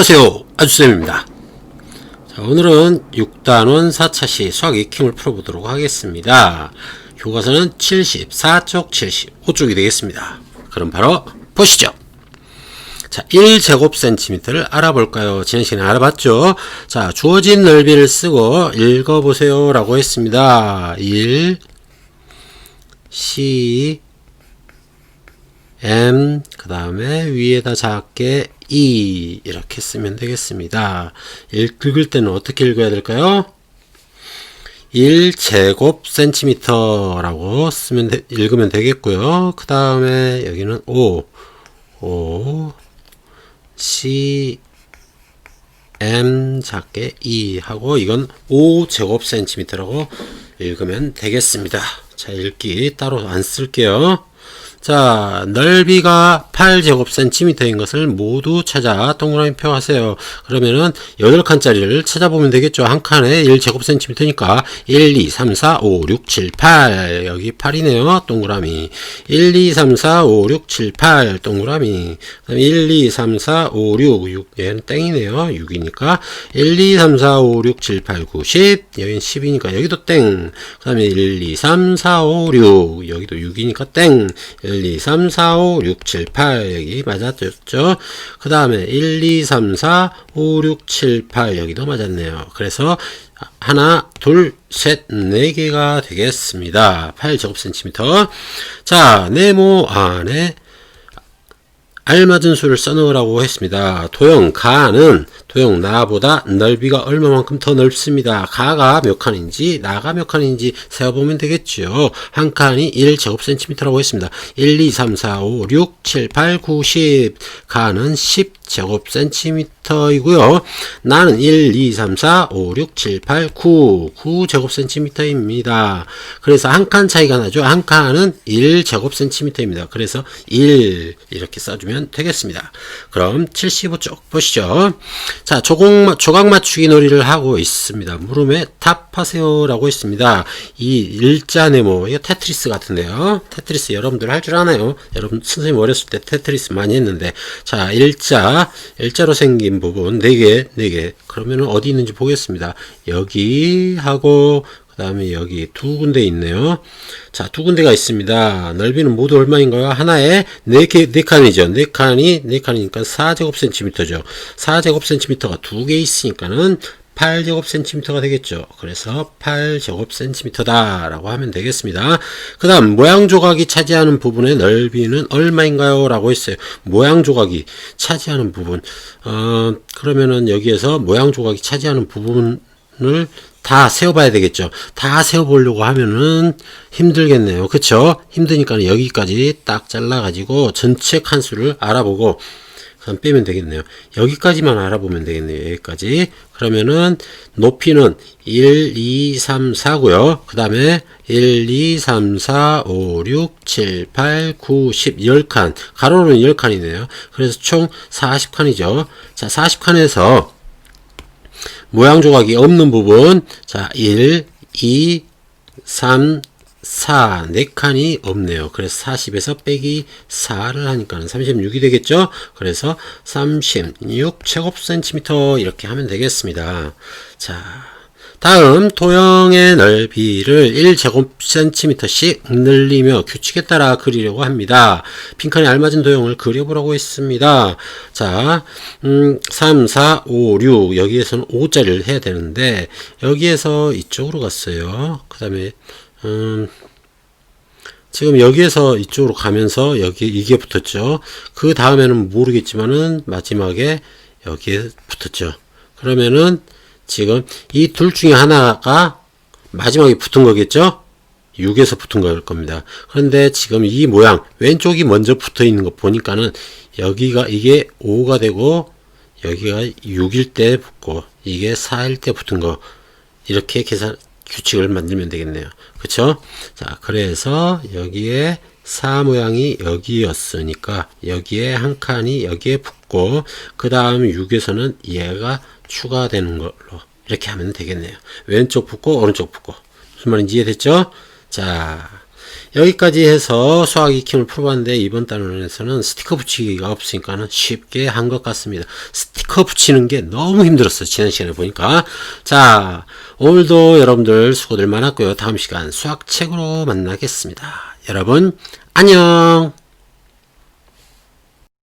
안녕하세요 아주쌤입니다 자, 오늘은 6단원 4차시 수학 익힘을 풀어보도록 하겠습니다 교과서는 74쪽 75쪽이 되겠습니다 그럼 바로 보시죠 자, 1제곱센티미터를 알아볼까요? 지난 시간에 알아봤죠? 자, 주어진 넓이를 쓰고 읽어보세요. 라고 했습니다. 1, C, M, 그 다음에 위에다 작게 E, 이렇게 쓰면 되겠습니다. 읽을 때는 어떻게 읽어야 될까요? 1제곱 센티미터라고 쓰면, 되, 읽으면 되겠고요. 그 다음에 여기는 5, 5, C M 작게 E 하고 이건 5제곱 센티미터라고 읽으면 되겠습니다. 자, 읽기 따로 안 쓸게요. 자, 넓이가 8제곱센티미터인 것을 모두 찾아 동그라미 표 하세요. 그러면은 8칸짜리를 찾아보면 되겠죠. 한 칸에 1제곱센티미터니까 1, 2, 3, 4, 5, 6, 7, 8. 여기 8이네요. 동그라미. 1, 2, 3, 4, 5, 6, 7, 8. 동그라미. 그다음에 1, 2, 3, 4, 5, 6. 6. 얘는 땡이네요. 6이니까. 1, 2, 3, 4, 5, 6, 7, 8, 9, 10. 여기는 10이니까 여기도 땡. 그 다음에 1, 2, 3, 4, 5, 6. 여기도 6이니까 땡. 1, 2, 3, 4, 5, 6, 7, 8 여기 맞았죠. 그 다음에 1, 2, 3, 4, 5, 6, 7, 8 여기도 맞았네요. 그래서 하나, 둘, 셋, 네 개가 되겠습니다. 8제곱센티미터. 자, 네모 안에 알맞은 수를 써넣으라고 했습니다. 도형 가는 도형 나보다 넓이가 얼마만큼 더 넓습니다. 가가 몇 칸인지 나가 몇 칸인지 세어보면 되겠죠. 한 칸이 1제곱센티미터라고 했습니다. 1, 2, 3, 4, 5, 6, 7, 8, 9, 10 가는 10 제곱센티미터이고요. 나는 1, 2, 3, 4, 5, 6, 7, 8, 9 9 제곱센티미터입니다. 그래서 한 칸 차이가 나죠. 한 칸은 1 제곱센티미터입니다. 그래서 1 이렇게 써주면 되겠습니다. 그럼 75쪽 보시죠. 자, 조각, 조각 맞추기 놀이를 하고 있습니다. 물음에 답하세요라고 있습니다. 이 일자 네모, 이거 테트리스 같은데요. 테트리스 여러분들 할 줄 아나요? 여러분 선생님 어렸을 때 테트리스 많이 했는데, 자, 일자, 일자로 생긴 부분 4개, 4개. 그러면 어디 있는지 보겠습니다. 여기 하고, 그 다음에 여기 두 군데 있네요. 자, 두 군데가 있습니다. 넓이는 모두 얼마인가요? 하나에 네 개, 네 칸이죠. 네 칸이, 네 칸이니까 4제곱센티미터죠. 4제곱센티미터가 두 개 있으니까는 8제곱센티미터가 되겠죠. 그래서 8제곱센티미터다 라고 하면 되겠습니다. 그 다음 모양 조각이 차지하는 부분의 넓이는 얼마인가요? 라고 했어요. 모양 조각이 차지하는 부분 어, 그러면은 여기에서 모양 조각이 차지하는 부분을 다 세어봐야 되겠죠. 다 세어보려고 하면은 힘들겠네요. 그쵸? 힘드니까 여기까지 딱 잘라가지고 전체 칸수를 알아보고 그럼 빼면 되겠네요. 여기까지만 알아보면 되겠네요. 여기까지. 그러면은 높이는 1, 2, 3, 4고요. 그 다음에 1, 2, 3, 4, 5, 6, 7, 8, 9, 10, 10칸. 가로는 10칸이네요. 그래서 총 40칸이죠. 자, 40칸에서 모양 조각이 없는 부분. 자, 1, 2, 3, 4, 4칸이 없네요. 그래서 40에서 빼기 4를 하니까는 36이 되겠죠? 그래서 36 제곱센티미터 이렇게 하면 되겠습니다. 자, 다음 도형의 넓이를 1제곱센티미터씩 늘리며 규칙에 따라 그리려고 합니다. 빈칸에 알맞은 도형을 그려보라고 했습니다. 자, 음, 3, 4, 5, 6 여기에서는 5짜리를 해야 되는데 여기에서 이쪽으로 갔어요. 그 다음에 음, 지금 여기에서 이쪽으로 가면서 여기 이게 붙었죠. 그 다음에는 모르겠지만은 마지막에 여기에 붙었죠. 그러면은 지금 이 둘 중에 하나가 마지막에 붙은 거겠죠? 6에서 붙은 걸 겁니다. 그런데 지금 이 모양 왼쪽이 먼저 붙어 있는 거 보니까는 여기가 이게 5가 되고 여기가 6일 때 붙고 이게 4일 때 붙은 거 이렇게 계산 규칙을 만들면 되겠네요. 그쵸? 자, 그래서 여기에 사 모양이 여기였으니까 여기에 한 칸이 여기에 붙고 그 다음 6에서는 얘가 추가되는 걸로 이렇게 하면 되겠네요. 왼쪽 붙고 오른쪽 붙고 무슨 말인지 이해됐죠? 자 여기까지 해서 수학 익힘을 풀어봤는데 이번 단원에서는 스티커 붙이기가 없으니까는 쉽게 한 것 같습니다. 스티커 붙이는 게 너무 힘들었어요. 지난 시간에 보니까. 자, 오늘도 여러분들 수고들 많았고요. 다음 시간 수학책으로 만나겠습니다. 여러분, 안녕!